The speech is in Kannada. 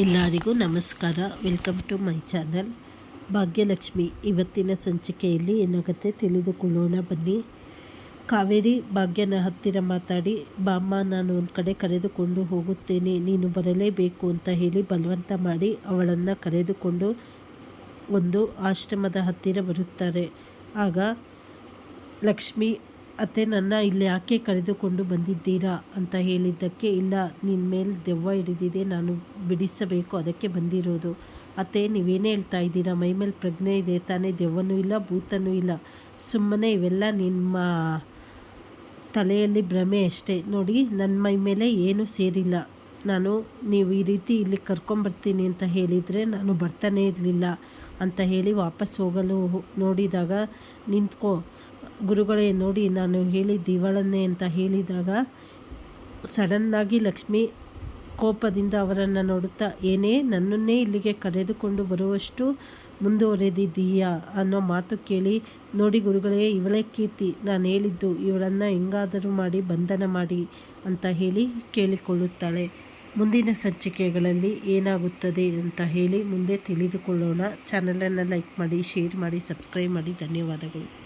ಎಲ್ಲರಿಗೂ ನಮಸ್ಕಾರ. Welcome to my channel Bhagyalakshmi, ಇವತ್ತಿನ ಸಂಚಿಕೆಯಲ್ಲಿ ಏನಾಗುತ್ತೆ ತಿಳಿದುಕೊಳ್ಳೋಣ ಬನ್ನಿ. ಕಾವೇರಿ ಭಾಗ್ಯನ ಹತ್ತಿರ ಮಾತಾಡಿ, ಬಾಮ್ಮ, ನಾನು ಒಂದು ಕಡೆ ಕರೆದುಕೊಂಡು ಹೋಗುತ್ತೇನೆ, ನೀನು ಬರಲೇಬೇಕು ಅಂತ ಹೇಳಿ ಬಲವಂತ ಮಾಡಿ ಅವಳನ್ನು ಕರೆದುಕೊಂಡು ಒಂದು ಆಶ್ರಮದ ಹತ್ತಿರ ಬರುತ್ತಾರೆ. ಆಗ ಲಕ್ಷ್ಮಿ ಅತ್ತೆ, ನನ್ನ ಇಲ್ಲಿ ಯಾಕೆ ಕರೆದುಕೊಂಡು ಬಂದಿದ್ದೀರಾ ಅಂತ ಹೇಳಿದ್ದಕ್ಕೆ, ಇಲ್ಲ ನಿನ್ನ ಮೇಲೆ ದೆವ್ವ ಹಿಡಿದಿದೆ, ನಾನು ಬಿಡಿಸಬೇಕು, ಅದಕ್ಕೆ ಬಂದಿರೋದು. ಅತ್ತೆ, ನೀವೇನೇ ಹೇಳ್ತಾ ಇದ್ದೀರಾ? ಮೈ ಮೇಲೆ ಪ್ರಜ್ಞೆ ಇದೆ ತಾನೇ, ದೆವ್ವನೂ ಇಲ್ಲ, ಭೂತನೂ ಇಲ್ಲ. ಸುಮ್ಮನೆ ಇವೆಲ್ಲ ನಿಮ್ಮ ತಲೆಯಲ್ಲಿ ಭ್ರಮೆ ಅಷ್ಟೇ. ನೋಡಿ ನನ್ನ ಮೈ ಮೇಲೆ ಏನೂ ಸೇರಿಲ್ಲ. ನಾನು, ನೀವು ಈ ರೀತಿ ಇಲ್ಲಿ ಕರ್ಕೊಂಬರ್ತೀನಿ ಅಂತ ಹೇಳಿದರೆ ನಾನು ಬರ್ತಾನೇ ಇರಲಿಲ್ಲ ಅಂತ ಹೇಳಿ ವಾಪಸ್ ಹೋಗಲು ನೋಡಿದಾಗ ನಿಂತ್ಕೋ. ಗುರುಗಳೇ, ನೋಡಿ, ನಾನು ಹೇಳಿದ್ದು ಇವಳನ್ನೇ ಅಂತ ಹೇಳಿದಾಗ ಸಡನ್ನಾಗಿ ಲಕ್ಷ್ಮಿ ಕೋಪದಿಂದ ಅವರನ್ನು ನೋಡುತ್ತಾ, ಏನೇ, ನನ್ನನ್ನೇ ಇಲ್ಲಿಗೆ ಕರೆದುಕೊಂಡು ಬರುವಷ್ಟು ಮುಂದುವರೆದಿದ್ದೀಯಾ ಅನ್ನೋ ಮಾತು ಕೇಳಿ, ನೋಡಿ ಗುರುಗಳೇ, ಇವಳೇ ಕೀರ್ತಿ, ನಾನು ಹೇಳಿದ್ದು ಇವಳನ್ನು ಹೆಂಗಾದರೂ ಮಾಡಿ ಬಂಧನ ಮಾಡಿ ಅಂತ ಹೇಳಿ ಕೇಳಿಕೊಳ್ಳುತ್ತಾಳೆ. ಮುಂದಿನ ಸಂಚಿಕೆಗಳಲ್ಲಿ ಏನಾಗುತ್ತದೆ ಅಂತ ಹೇಳಿ ಮುಂದೆ ತಿಳಿದುಕೊಳ್ಳೋಣ. ಚಾನಲನ್ನು ಲೈಕ್ ಮಾಡಿ, ಶೇರ್ ಮಾಡಿ, ಸಬ್ಸ್ಕ್ರೈಬ್ ಮಾಡಿ. ಧನ್ಯವಾದಗಳು.